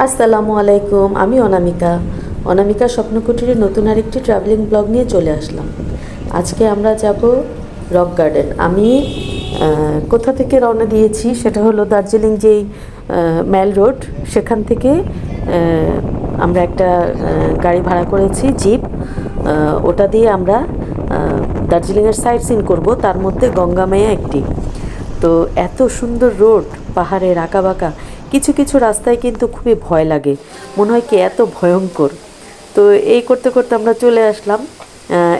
আসসালামু আলাইকুম, আমি অনামিকা। অনামিকা স্বপ্নকুটিরে নতুন আরেকটি ট্রাভেলিং ব্লগ নিয়ে চলে আসলাম। আজকে আমরা যাব রক গার্ডেন আমি কোথা থেকে রওনা দিয়েছি সেটা হলো দার্জিলিং যেই ম্যাল রোড, সেখান থেকে আমরা একটা গাড়ি ভাড়া করেছি, জিপ। ওটা দিয়ে আমরা দার্জিলিংয়ের সাইট সিন করব, তার মধ্যে গঙ্গামায়া একটি। তো এত সুন্দর রোড পাহাড়ের আঁকা বাঁকা কিছু কিছু রাস্তায় কিন্তু খুবই ভয় লাগে। মনে হয় কি এত ভয়ঙ্কর। তো এই করতে করতে আমরা চলে আসলাম।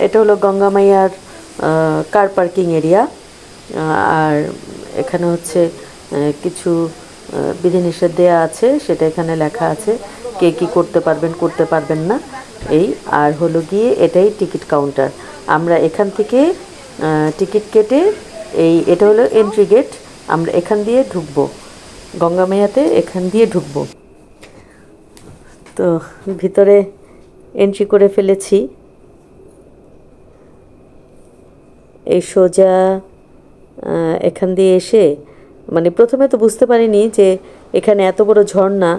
এটা হলো গঙ্গামাইয়ার কার পার্কিং এরিয়া আর এখানে হচ্ছে কিছু বিধিনিষেধ দেওয়া আছে। সেটা এখানে লেখা আছে। কে কী করতে পারবেন করতে পারবেন না। এই, আর হলো গিয়ে এটাই টিকিট কাউন্টার আমরা এখান থেকে টিকিট কেটে এই, এটা হলো এন্ট্রি গেট আমরা এখান দিয়ে ঢুকবো। গঙ্গামাইয়াতে এখান দিয়ে ঢুকবো। তো ভিতরে এন্ট্রি করে ফেলেছি। এই সোজা এখান দিয়ে এসে মানে প্রথমে তো বুঝতে পারিনি যে এখানে এত বড় ঝর্ণা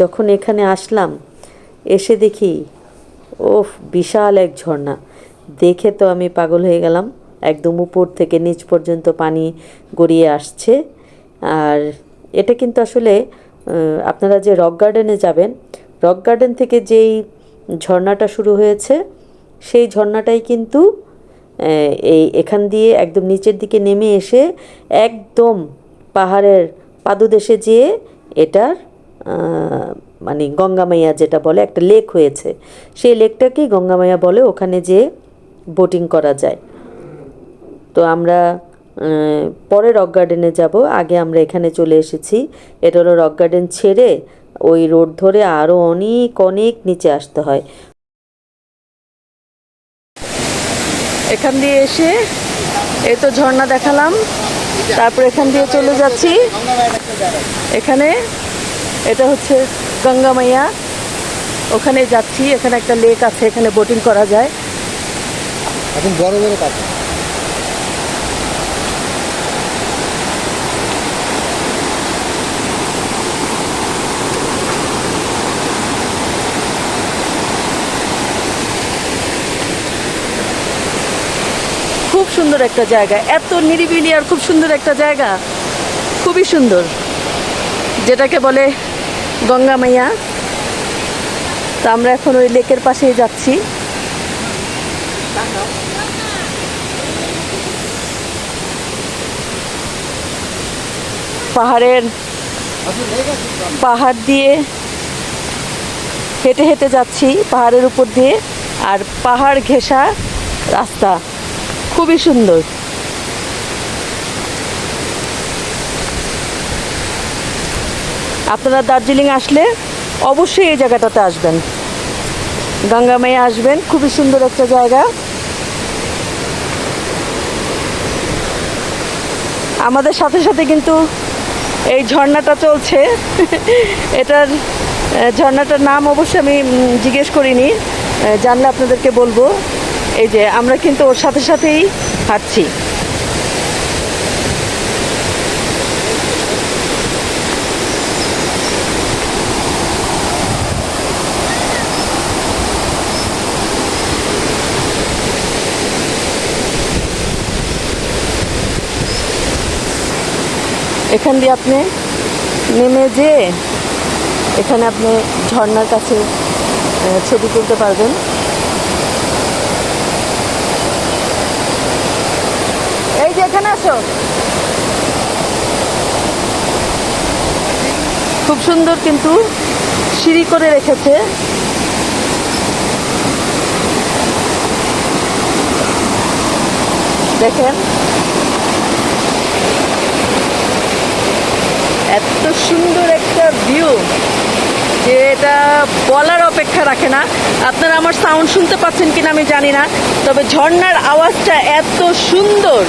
যখন এখানে আসলাম, এসে দেখি, ওফ, বিশাল এক ঝর্ণা। দেখে তো আমি পাগল হয়ে গেলাম। একদম উপর থেকে নিচ পর্যন্ত পানি গড়িয়ে আসছে। আর এটা কিন্তু আসলে আপনারা যে রক গার্ডেনে যাবেন, রক গার্ডেন থেকে যেই ঝর্ণাটা শুরু হয়েছে, সেই ঝর্ণাটাই কিন্তু এই এখান দিয়ে একদম নিচের দিকে নেমে এসে একদম পাহাড়ের পাদদেশে যেয়ে এটার মানে গঙ্গামাইয়া যেটা বলে, একটা লেক হয়েছে। সেই লেকটাকেই গঙ্গামাইয়া বলে ওখানে যেয়ে বোটিং করা যায়। তো আমরা পরে রক গার্ডেনে যাব। আগে আমরা এখানে চলে এসেছি। এটা হলো রক গার্ডেন ছেড়ে ওই রোড ধরে আরও অনেক অনেক নিচে আসতে হয়। এখান দিয়ে এসে এই তো ঝর্ণা দেখালাম। তারপর এখান দিয়ে চলে যাচ্ছি। এখানে এটা হচ্ছে গঙ্গা মাইয়া। ওখানে যাচ্ছি। এখানে একটা লেক আছে। এখানে বোটিং করা যায়। এখন বড় বড় খুব সুন্দর একটা জায়গা। এত নিরিবিলি আর খুব সুন্দর একটা জায়গা। খুবই সুন্দর। যেটাকে বলে গঙ্গা মাইয়া। তো আমরা এখন ওই লেকের পাশেই যাচ্ছি। পাহাড়ের পাহাড় দিয়ে হেঁটে হেঁটে যাচ্ছি, পাহাড়ের উপর দিয়ে। আর পাহাড় ঘেঁষা রাস্তা। খুবই সুন্দর। আপনারা দার্জিলিং আসলে অবশ্যই এই জায়গাটাতে আসবেন। গঙ্গামাইয়া আসবেন, খুবই সুন্দর একটা জায়গা। আমাদের সাথে সাথে কিন্তু এই ঝর্ণাটা চলছে। এটার ঝর্ণাটার নাম অবশ্যই আমি জিজ্ঞেস করিনি। জানলে আপনাদেরকে বলব। এই যে আমরা কিন্তু ওর সাথে সাথেই হাঁটছি। এখান দিয়ে আপনি নেমে যেয়ে এখানে আপনি ঝর্ণার কাছে ছবি তুলতে পারবেন এই যে এখানে আসো। খুব সুন্দর কিন্তু সিঁড়ি করে রেখেছে। দেখেন। এত সুন্দর একটা ভিউ যে এটা বলার অপেক্ষা রাখে না। আপনারা আমার সাউন্ড শুনতে পাচ্ছেন কিনা আমি জানি না, তবে ঝর্ণার আওয়াজটা এত সুন্দর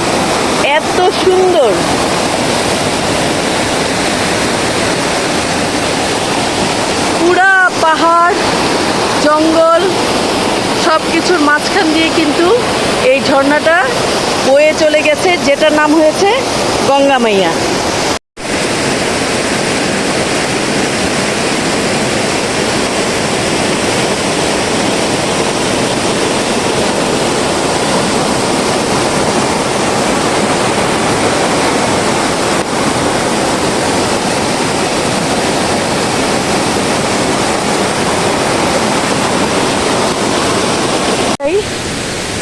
এত সুন্দর। পুরা পাহাড়, জঙ্গল সব কিছুর মাঝখান দিয়ে কিন্তু এই ঝর্ণাটা বয়ে চলে গেছে, যেটার নাম হয়েছে গঙ্গামাইয়া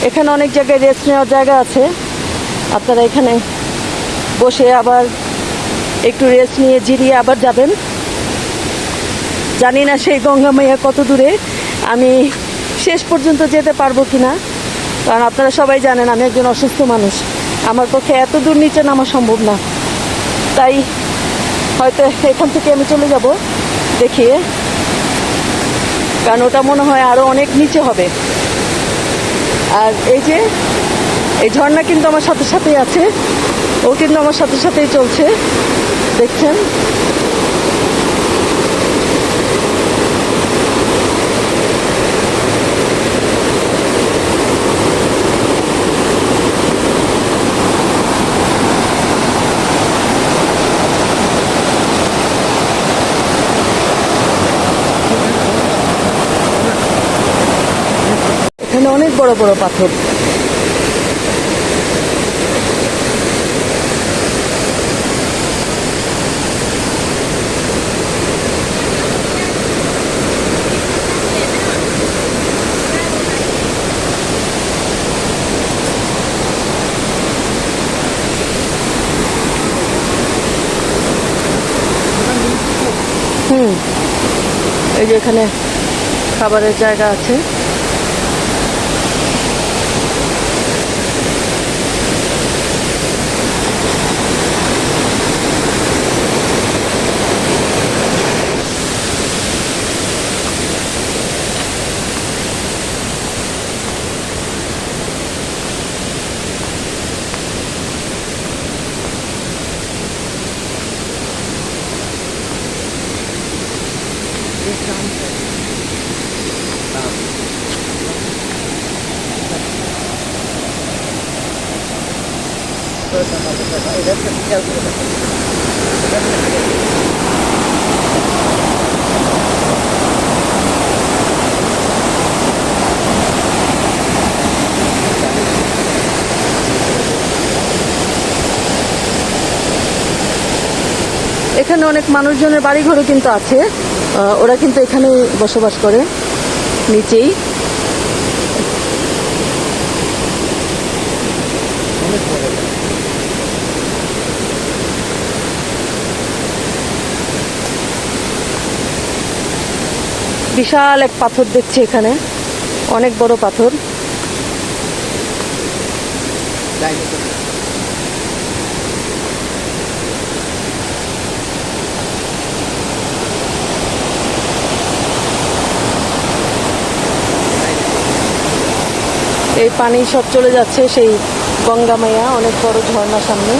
এখানে অনেক জায়গায় রেস্ট নেওয়ার জায়গা আছে। আপনারা এখানে বসে আবার একটু রেস্ট নিয়ে জিরিয়ে আবার যাবেন। জানি না সেই গঙ্গা মাইয়া কত দূরে। আমি শেষ পর্যন্ত যেতে পারব কি না কারণ আপনারা সবাই জানেন, আমি একজন অসুস্থ মানুষ। আমার পক্ষে এত দূর নিচে নামা সম্ভব না। তাই হয়তো এখান থেকে আমি চলে যাব দেখিয়ে। কারণ ওটা মনে হয় আরও অনেক নিচে হবে। আর এই যে, এই ঝর্ণা কিন্তু আমার সাথে সাথেই আছে। ও কিন্তু আমার সাথে সাথেই চলছে। দেখছেন এখানে অনেক বড় বড় পাথর। এই যে এখানে খাবারের জায়গা আছে। এখানে অনেক মানুষজনের বাড়িঘরও কিন্তু আছে। ওরা কিন্তু এখানে বসবাস করে নিচেই। অনেক বড় বিশাল এক পাথর দেখছি এখানে। অনেক বড় পাথর। এই পানি সব চলে যাচ্ছে সেই গঙ্গা মাইয়া অনেক বড় ঝর্ণা সামনে।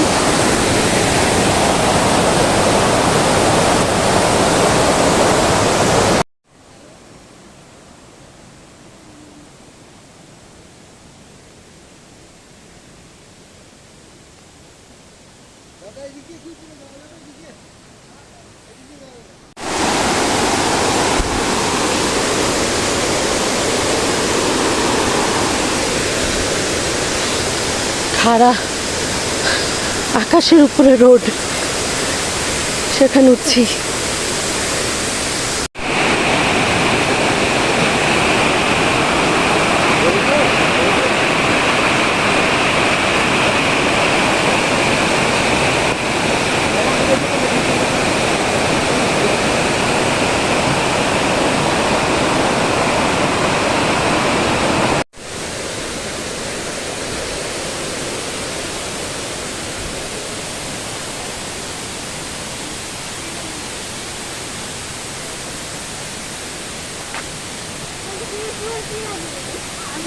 খাড়া আকাশের উপরে রোড সেখানে উঠছি।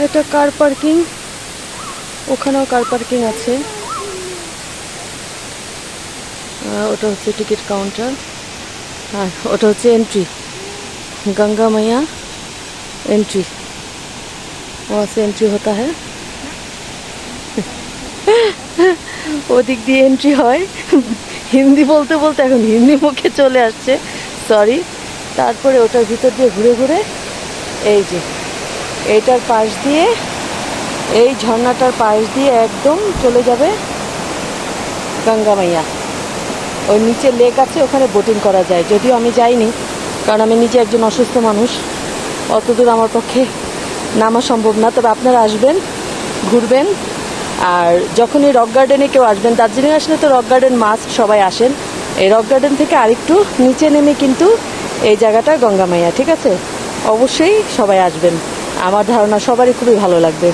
এটা কার পার্কিং ওখানেও কার পার্কিং আছে আহ, ওটা হচ্ছে টিকিট কাউন্টার আর ওটা হচ্ছে এন্ট্রি गंगा मैया एंट्री वहाँ से एंट्री होता है ওদিক দিয়ে এন্ট্রি হয় হিন্দি বলতে বলতে এখন হিন্দি মুখে চলে আসছে সরি তারপরে ওটার ভিতর দিয়ে ঘুরে ঘুরে এই যে, এইটার পাশ দিয়ে, এই ঝর্ণাটার পাশ দিয়ে একদম চলে যাবে গঙ্গা মাইয়া। ওই নিচে লেক আছে, ওখানে বোটিং করা যায়। যদিও আমি যাইনি, কারণ আমি নিজে একজন অসুস্থ মানুষ। অত দূর আমার পক্ষে নামা সম্ভব না। তবে আপনারা আসবেন, ঘুরবেন, আর যখনই রক গার্ডেনে কেউ আসবেন, দার্জিলিং আসলে তো রক গার্ডেন মাস্ট সবাই আসেন। এই রক গার্ডেন থেকে আরেকটু নিচে নেমে কিন্তু এই জায়গাটা গঙ্গামাইয়া ঠিক আছে? অবশ্যই সবাই আসবেন। আমার ধারণা সবারই খুবই ভালো লাগবে।